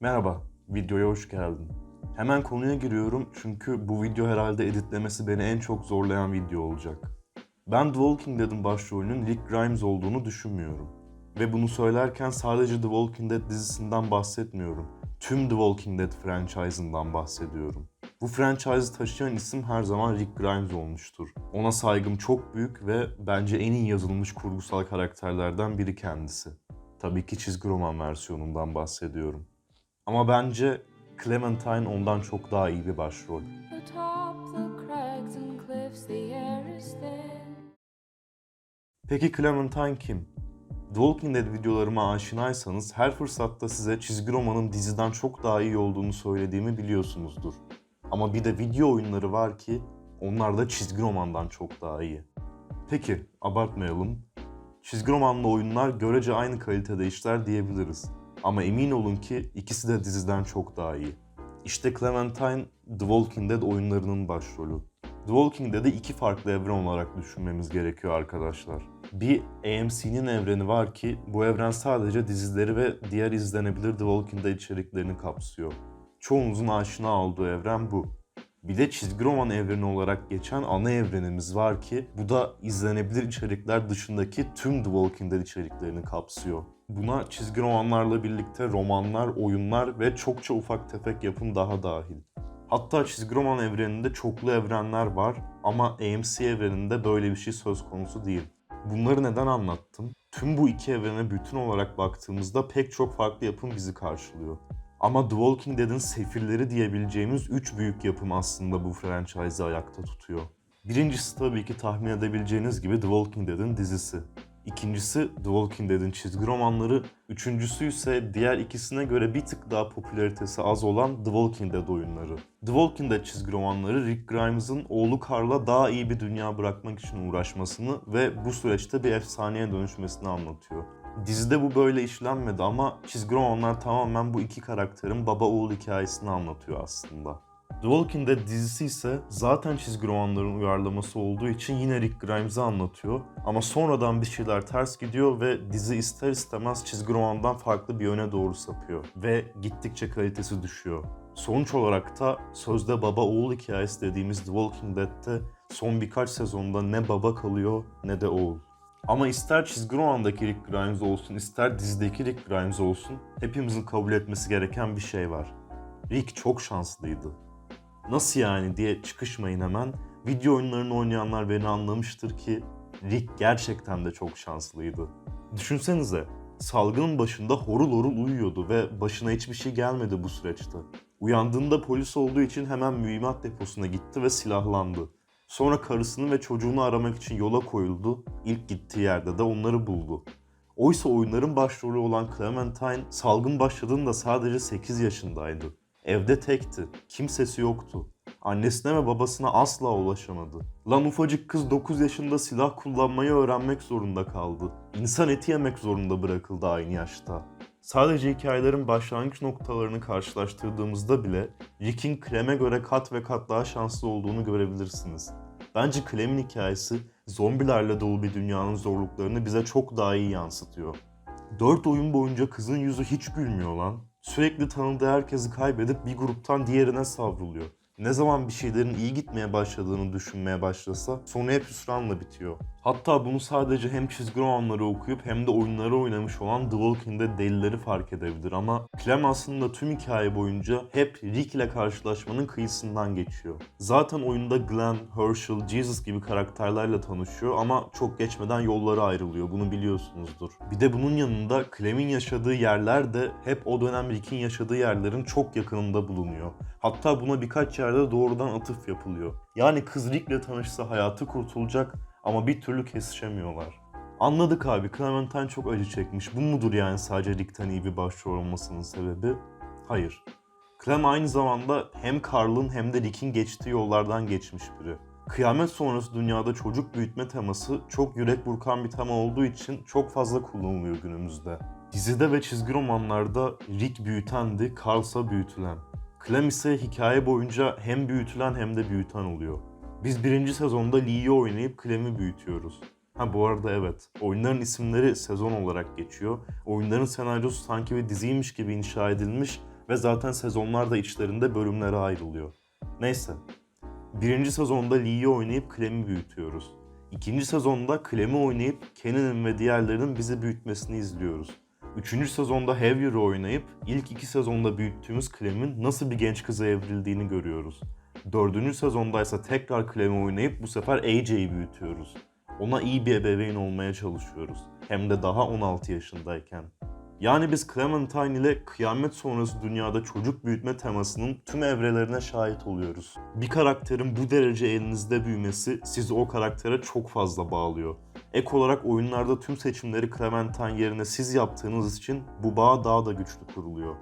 Merhaba, videoya hoş geldin. Hemen konuya giriyorum çünkü bu video herhalde editlemesi beni en çok zorlayan video olacak. Ben The Walking Dead'in başrolünün Rick Grimes olduğunu düşünmüyorum. Ve bunu söylerken sadece The Walking Dead dizisinden bahsetmiyorum. Tüm The Walking Dead franchise'ından bahsediyorum. Bu franchise'ı taşıyan isim her zaman Rick Grimes olmuştur. Ona saygım çok büyük ve bence en iyi yazılmış kurgusal karakterlerden biri kendisi. Tabii ki çizgi roman versiyonundan bahsediyorum. Ama bence Clementine ondan çok daha iyi bir başrol. Peki Clementine kim? The Walking Dead videolarıma aşinaysanız her fırsatta size çizgi romanın diziden çok daha iyi olduğunu söylediğimi biliyorsunuzdur. Ama bir de video oyunları var ki onlar da çizgi romandan çok daha iyi. Peki abartmayalım. Çizgi romanla oyunlar görece aynı kalitede işler diyebiliriz. Ama emin olun ki ikisi de diziden çok daha iyi. İşte Clementine The Walking Dead oyunlarının başrolü. The Walking Dead'i iki farklı evren olarak düşünmemiz gerekiyor arkadaşlar. Bir AMC'nin evreni var ki bu evren sadece dizileri ve diğer izlenebilir The Walking Dead içeriklerini kapsıyor. Çoğunuzun aşina olduğu evren bu. Bir de çizgi roman evreni olarak geçen ana evrenimiz var ki bu da izlenebilir içerikler dışındaki tüm The Walking Dead içeriklerini kapsıyor. Buna çizgi romanlarla birlikte romanlar, oyunlar ve çokça ufak tefek yapım daha dahil. Hatta çizgi roman evreninde çoklu evrenler var ama AMC evreninde böyle bir şey söz konusu değil. Bunları neden anlattım? Tüm bu iki evrene bütün olarak baktığımızda pek çok farklı yapım bizi karşılıyor. Ama The Walking Dead'in sefirleri diyebileceğimiz üç büyük yapım aslında bu franchise'ı ayakta tutuyor. Birincisi tabii ki tahmin edebileceğiniz gibi The Walking Dead'in dizisi. İkincisi The Walking Dead'in çizgi romanları, üçüncüsü ise diğer ikisine göre bir tık daha popülaritesi az olan The Walking Dead oyunları. The Walking Dead çizgi romanları Rick Grimes'ın oğlu Carl'a daha iyi bir dünya bırakmak için uğraşmasını ve bu süreçte bir efsaneye dönüşmesini anlatıyor. Dizide bu böyle işlenmedi ama çizgi romanlar tamamen bu iki karakterin baba oğul hikayesini anlatıyor aslında. The Walking Dead dizisi ise zaten çizgi romanların uyarlaması olduğu için yine Rick Grimes'ı anlatıyor. Ama sonradan bir şeyler ters gidiyor ve dizi ister istemez çizgi romandan farklı bir yöne doğru sapıyor. Ve gittikçe kalitesi düşüyor. Sonuç olarak da sözde baba oğul hikayesi dediğimiz The Walking Dead'te son birkaç sezonda ne baba kalıyor ne de oğul. Ama ister çizgi romandaki Rick Grimes olsun ister dizideki Rick Grimes olsun hepimizin kabul etmesi gereken bir şey var. Rick çok şanslıydı. Nasıl yani diye çıkışmayın hemen. Video oyunlarını oynayanlar beni anlamıştır ki Rick gerçekten de çok şanslıydı. Düşünsenize salgının başında horul horul uyuyordu ve başına hiçbir şey gelmedi bu süreçte. Uyandığında polis olduğu için hemen mühimmat deposuna gitti ve silahlandı. Sonra karısını ve çocuğunu aramak için yola koyuldu. İlk gittiği yerde de onları buldu. Oysa oyunların başrolü olan Clementine salgın başladığında sadece 8 yaşındaydı. Evde tekti, kimsesi yoktu. Annesine ve babasına asla ulaşamadı. Lan ufacık kız 9 yaşında silah kullanmayı öğrenmek zorunda kaldı. İnsan eti yemek zorunda bırakıldı aynı yaşta. Sadece hikayelerin başlangıç noktalarını karşılaştırdığımızda bile Rick'in Clem'e göre kat ve kat daha şanslı olduğunu görebilirsiniz. Bence Clem'in hikayesi zombilerle dolu bir dünyanın zorluklarını bize çok daha iyi yansıtıyor. 4 oyun boyunca kızın yüzü hiç gülmüyor lan. Sürekli tanıdığı herkesi kaybedip bir gruptan diğerine savruluyor. Ne zaman bir şeylerin iyi gitmeye başladığını düşünmeye başlasa sonu hep hüsranla bitiyor. Hatta bunu sadece hem çizgi romanları okuyup hem de oyunları oynamış olan The Walking Dead delileri fark edebilir ama Clem aslında tüm hikaye boyunca hep Rick ile karşılaşmanın kıyısından geçiyor. Zaten oyunda Glenn, Herschel, Jesus gibi karakterlerle tanışıyor ama çok geçmeden yolları ayrılıyor bunu biliyorsunuzdur. Bir de bunun yanında Clem'in yaşadığı yerler de hep o dönem Rick'in yaşadığı yerlerin çok yakınında bulunuyor. Hatta buna birkaç yerde doğrudan atıf yapılıyor. Yani kız Rick'le tanışsa hayatı kurtulacak ama bir türlü kesişemiyorlar. Anladık abi Clementine çok acı çekmiş. Bu mudur yani sadece Rick'ten iyi bir başrol olmasının sebebi? Hayır. Clem aynı zamanda hem Carl'ın hem de Rick'in geçtiği yollardan geçmiş biri. Kıyamet sonrası dünyada çocuk büyütme teması çok yürek burkan bir tema olduğu için çok fazla kullanılıyor günümüzde. Dizide ve çizgi romanlarda Rick büyütendi, Carl'sa büyütülen. Clem ise hikaye boyunca hem büyütülen hem de büyüten oluyor. Biz birinci sezonda Lee'yi oynayıp Clem'i büyütüyoruz. Ha bu arada evet, oyunların isimleri sezon olarak geçiyor. Oyunların senaryosu sanki bir diziymiş gibi inşa edilmiş Ve zaten sezonlar da içlerinde bölümlere ayrılıyor. Neyse. Birinci sezonda Lee'yi oynayıp Clem'i büyütüyoruz. İkinci sezonda Clem'i oynayıp Kennan'ın ve diğerlerinin bizi büyütmesini izliyoruz. Üçüncü sezonda Havyer'ı oynayıp ilk iki sezonda büyüttüğümüz Clem'in nasıl bir genç kıza evrildiğini görüyoruz. Dördüncü sezonda ise tekrar Clem'i oynayıp bu sefer AJ'yi büyütüyoruz. Ona iyi bir ebeveyn olmaya çalışıyoruz. Hem de daha 16 yaşındayken. Yani biz Clementine ile kıyamet sonrası dünyada çocuk büyütme temasının tüm evrelerine şahit oluyoruz. Bir karakterin bu derece elinizde büyümesi sizi o karaktere çok fazla bağlıyor. Ek olarak oyunlarda tüm seçimleri Clementine yerine siz yaptığınız için bu bağ daha da güçlü kuruluyor.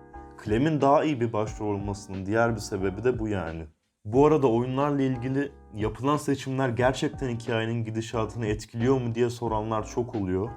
Clem'in daha iyi bir başrol olmasının diğer bir sebebi de bu yani. Bu arada oyunlarla ilgili yapılan seçimler gerçekten hikayenin gidişatını etkiliyor mu diye soranlar çok oluyor.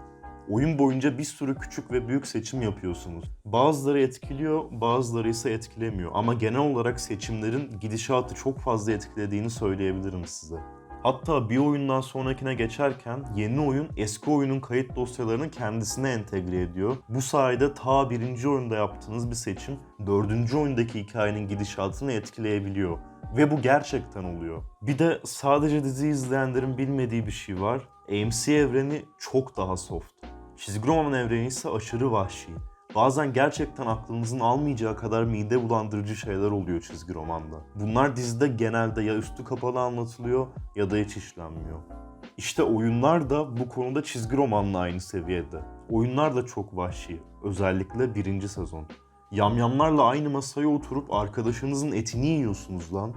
Oyun boyunca bir sürü küçük ve büyük seçim yapıyorsunuz. Bazıları etkiliyor, bazıları ise etkilemiyor. Ama genel olarak seçimlerin gidişatı çok fazla etkilediğini söyleyebilirim size. Hatta bir oyundan sonrakine geçerken yeni oyun eski oyunun kayıt dosyalarını kendisine entegre ediyor. Bu sayede ta birinci oyunda yaptığınız bir seçim dördüncü oyundaki hikayenin gidişatını etkileyebiliyor. Ve bu gerçekten oluyor. Bir de sadece dizi izleyenlerin bilmediği bir şey var. AMC evreni çok daha soft. Çizgi roman evreni ise aşırı vahşi. Bazen gerçekten aklınızın almayacağı kadar mide bulandırıcı şeyler oluyor çizgi romanda. Bunlar dizide genelde ya üstü kapalı anlatılıyor ya da hiç işlenmiyor. İşte oyunlar da bu konuda çizgi romanla aynı seviyede. Oyunlar da çok vahşi. Özellikle birinci sezon. Yamyamlarla aynı masaya oturup arkadaşınızın etini yiyorsunuz lan.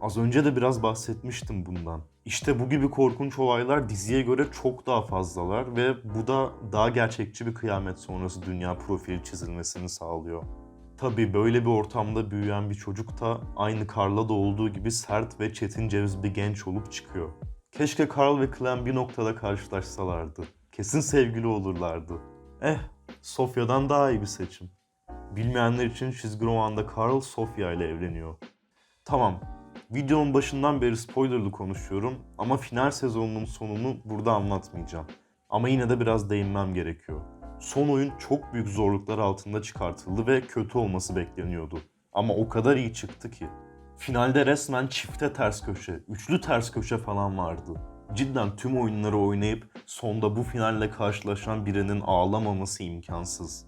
Az önce de biraz bahsetmiştim bundan. İşte bu gibi korkunç olaylar diziye göre çok daha fazlalar ve bu da daha gerçekçi bir kıyamet sonrası dünya profili çizilmesini sağlıyor. Tabi böyle bir ortamda büyüyen bir çocuk da aynı Carl'da olduğu gibi sert ve çetin ceviz bir genç olup çıkıyor. Keşke Carl ve Clem bir noktada karşılaşsalardı. Kesin sevgili olurlardı. Eh, Sofya'dan daha iyi bir seçim. Bilmeyenler için çizgi romanda Carl Sofia ile evleniyor. Tamam, videonun başından beri spoilerlı konuşuyorum ama final sezonunun sonunu burada anlatmayacağım. Ama yine de biraz değinmem gerekiyor. Son oyun çok büyük zorluklar altında çıkartıldı ve kötü olması bekleniyordu. Ama o kadar iyi çıktı ki. Finalde resmen çifte ters köşe, üçlü ters köşe falan vardı. Cidden tüm oyunları oynayıp sonda bu finalle karşılaşan birinin ağlamaması imkansız.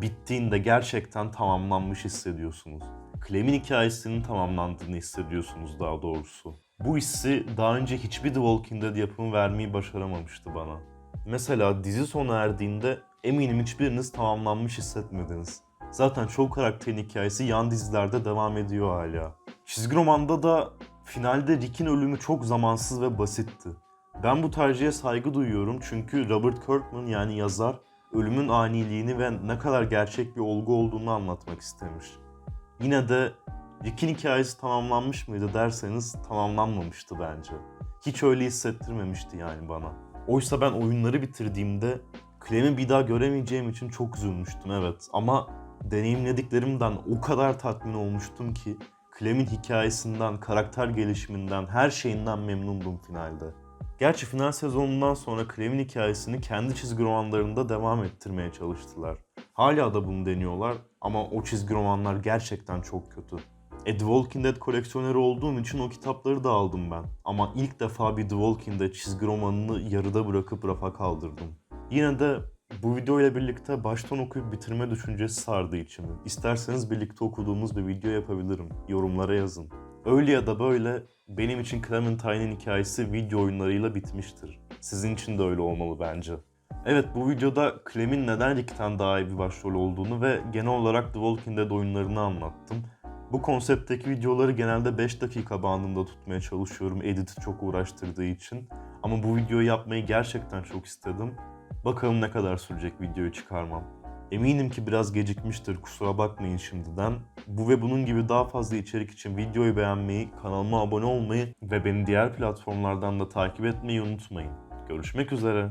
Bittiğinde gerçekten tamamlanmış hissediyorsunuz. Clem'in hikayesinin tamamlandığını hissediyorsunuz daha doğrusu. Bu hissi daha önce hiçbir The Walking Dead yapımı vermeyi başaramamıştı bana. Mesela dizi sona erdiğinde eminim hiçbiriniz tamamlanmış hissetmediniz. Zaten çoğu karakterin hikayesi yan dizilerde devam ediyor hala. Çizgi romanda da finalde Rick'in ölümü çok zamansız ve basitti. Ben bu tercihe saygı duyuyorum çünkü Robert Kirkman yani yazar ölümün aniliğini ve ne kadar gerçek bir olgu olduğunu anlatmak istemiş. Yine de Rick'in hikayesi tamamlanmış mıydı derseniz tamamlanmamıştı bence. Hiç öyle hissettirmemişti yani bana. Oysa ben oyunları bitirdiğimde Clem'i bir daha göremeyeceğim için çok üzülmüştüm evet ama deneyimlediklerimden o kadar tatmin olmuştum ki Clem'in hikayesinden, karakter gelişiminden, her şeyinden memnundum finalde. Gerçi final sezonundan sonra Clem'in hikayesini kendi çizgi romanlarında devam ettirmeye çalıştılar. Hala da bunu deniyorlar ama o çizgi romanlar gerçekten çok kötü. E, The Walking Dead koleksiyoneri olduğum için o kitapları da aldım ben. Ama ilk defa bir The Walking Dead çizgi romanını yarıda bırakıp rafa kaldırdım. Yine de bu video ile birlikte baştan okuyup bitirme düşüncesi sardı içimi. İsterseniz birlikte okuduğumuz bir video yapabilirim. Yorumlara yazın. Öyle ya da böyle benim için Clementine'in hikayesi video oyunlarıyla bitmiştir. Sizin için de öyle olmalı bence. Evet bu videoda Clem'in neden Rick'ten daha iyi bir başrol olduğunu ve genel olarak The Walking Dead oyunlarını anlattım. Bu konseptteki videoları genelde 5 dakika bandında tutmaya çalışıyorum editi çok uğraştırdığı için. Ama bu videoyu yapmayı gerçekten çok istedim. Bakalım ne kadar sürecek videoyu çıkarmam. Eminim ki biraz gecikmiştir kusura bakmayın şimdiden. Bu ve bunun gibi daha fazla içerik için videoyu beğenmeyi, kanalıma abone olmayı ve beni diğer platformlardan da takip etmeyi unutmayın. Görüşmek üzere.